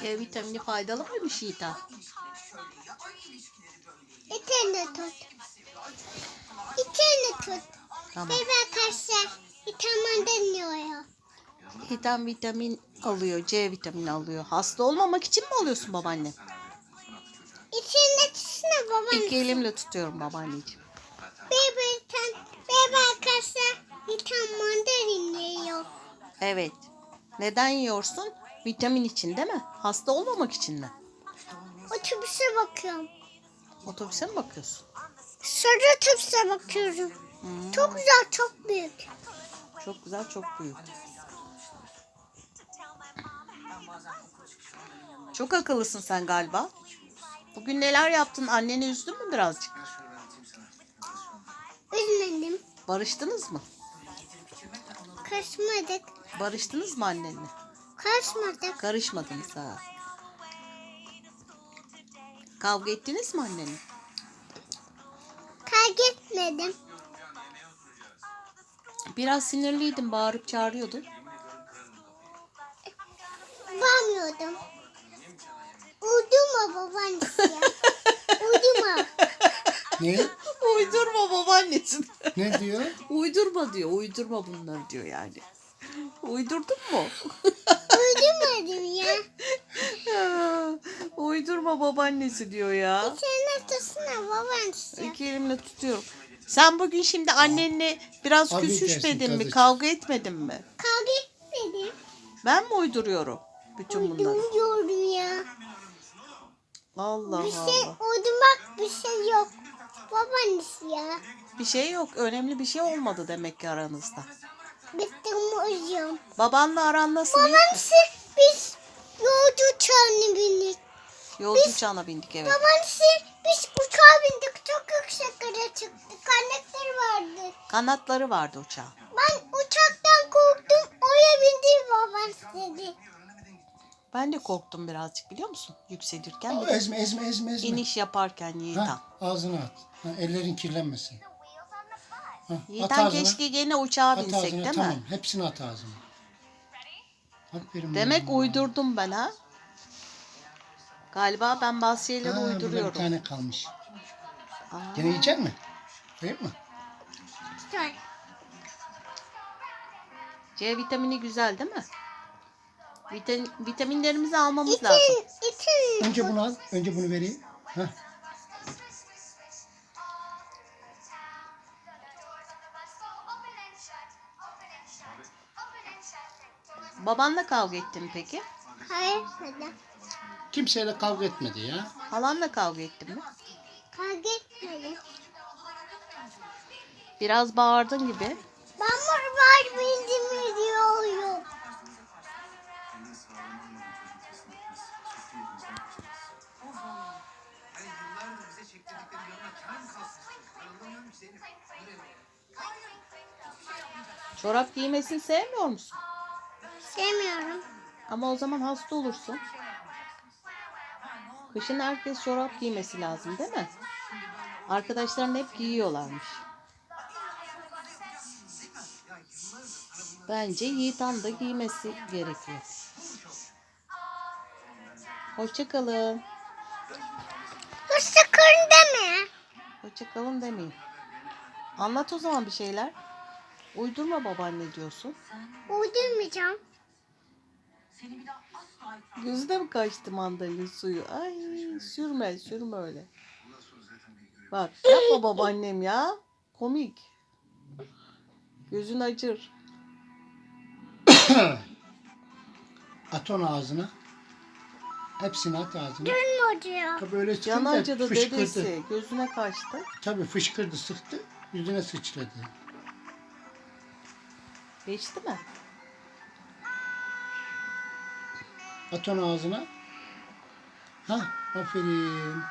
C vitamini faydalı mıymış Yiğit'e? Ya. Ay ilişkileri böyle. İçini tut. İçini tut. Tamam. Bebe arkadaşlar. İtamam deniyor. Yiğit'ten vitamin alıyor, C vitamini alıyor. Hasta olmamak için mi alıyorsun babaanne? İçinde tutsana baban. İki elimle tutuyorum babaanneciğim. Bebe. Bebe arkadaşlar. İtamam deniyor. Evet. Neden yiyorsun? Vitamin için değil mi? Hasta olmamak için mi? Otobüse bakıyorum. Otobüse mi bakıyorsun? Sarı otobüse bakıyorum. Hmm, Çok güzel, çok büyük. çok güzel, çok büyük. Çok akıllısın sen galiba. Bugün neler yaptın? Anneni üzdün mü birazcık? Üzmedim. Barıştınız mı? Kaçmadık. Barıştınız mı annenle? Kaçmadık. Karışmadınız ha. Kavga ettiniz mi annenle? Kavga etmedim. Biraz sinirliydin, bağırıp çağırıyordun. Bağırmıyordum. Uydurma babaannesi ya. Uydurma. Ne? Uydurma babaannesin. Ne diyor? uydurma diyor, uydurma bunları diyor yani. Uydurdun mu? Uydurmadım ya. uydurma babaannesi diyor ya. Sen tutsana babaannesi. İki elimle tutuyorum. Sen bugün şimdi annenle biraz Abi küsüşmedin mi? Kavga etmedin mi? Kavga etmedim. Ben mi uyduruyorum bütün bunları? Uydurmuyordum ya. Allah Bir şey Allah. uydurmak bir şey yok. Babaannesi ya. Bir şey yok. Önemli bir şey olmadı demek ki aranızda. Bittim uyuyorum. Babanla aran nasıl? iyi? Babaannesi biz yolcu uçağına bindik. Yolcu uçağına bindik evet. Babaannesi biz uçağa bindik. Çok yükseklere çıktık. Kanatları vardı. Kanatları vardı uçağın. Ben uçaktan korktum. Oraya bindi babaannesi dedi. Ben de korktum birazcık biliyor musun? Yükselirken. Aa, ezme ezme ezme ezme. iniş yaparken Yiğitan. Ha, ağzına at. Ha, ellerin kirlenmesin. Ağzına. keşke gene uçağa At binsek ağzına değil tamam. mi? Hepsini at ağzına. Aferin Demek bana. uydurdum ben ha. Galiba ben bazı şeyleri Ha, burada bir uyduruyorum. tane kalmış. Aa, Gene yiyecek mi? Koyayım mı? Sonra C vitamini güzel değil mi? Vitamin, vitaminlerimizi almamız lazım. itin, itin. Önce bunu al. Önce bunu vereyim. Ha. Babanla kavga ettin mi peki? Hayır neden? Kimseyle kavga etmedi ya. Halanla kavga ettin mi? Kavga etmedim. Biraz bağırdın gibi. Ben var ki Zeynep. Çorap giymesini sevmiyor musun? Sevmiyorum. Ama o zaman hasta olursun. Kışın herkes çorap giymesi lazım değil mi? Arkadaşların hep giyiyorlarmış. Bence Yiğitan da giymesi gerekiyor. Hoşçakalın. Sakın deme. Hoşçakalın demeyin. Anlat o zaman bir şeyler. Uydurma babaanne diyorsun. Uydurmayacağım. Gözüne mi kaçtı mandalin suyu? Ay sürme sürme öyle. Bak yapma babaannem ya. Komik. Gözün acır. At onu ağzına. Hepsini at ağzına. Durma hocam. Tabii öyle Can sıkınca acıdı fışkırdı. dedesi. Gözüne kaçtı. Tabii fışkırdı sıktı. Yüzüne sıçradı. Geçti mi? At onu ağzına. Ha, aferin.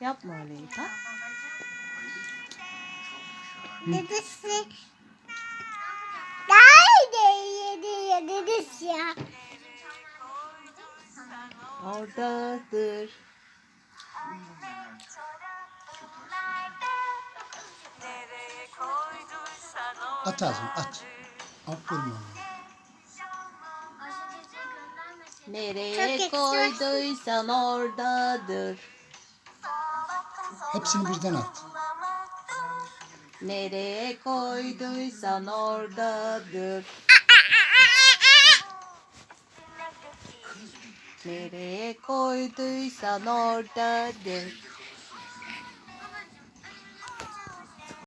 Yapma öyle Yiğitan. Dedesi. Nerede yedi ya dedesi ya. Oradadır. At ağzını at. Aferin oğlum. Nereye koyduysan oradadır. Hepsini birden at. Nereye koyduysan oradadır. Nereye koyduysan oradadır.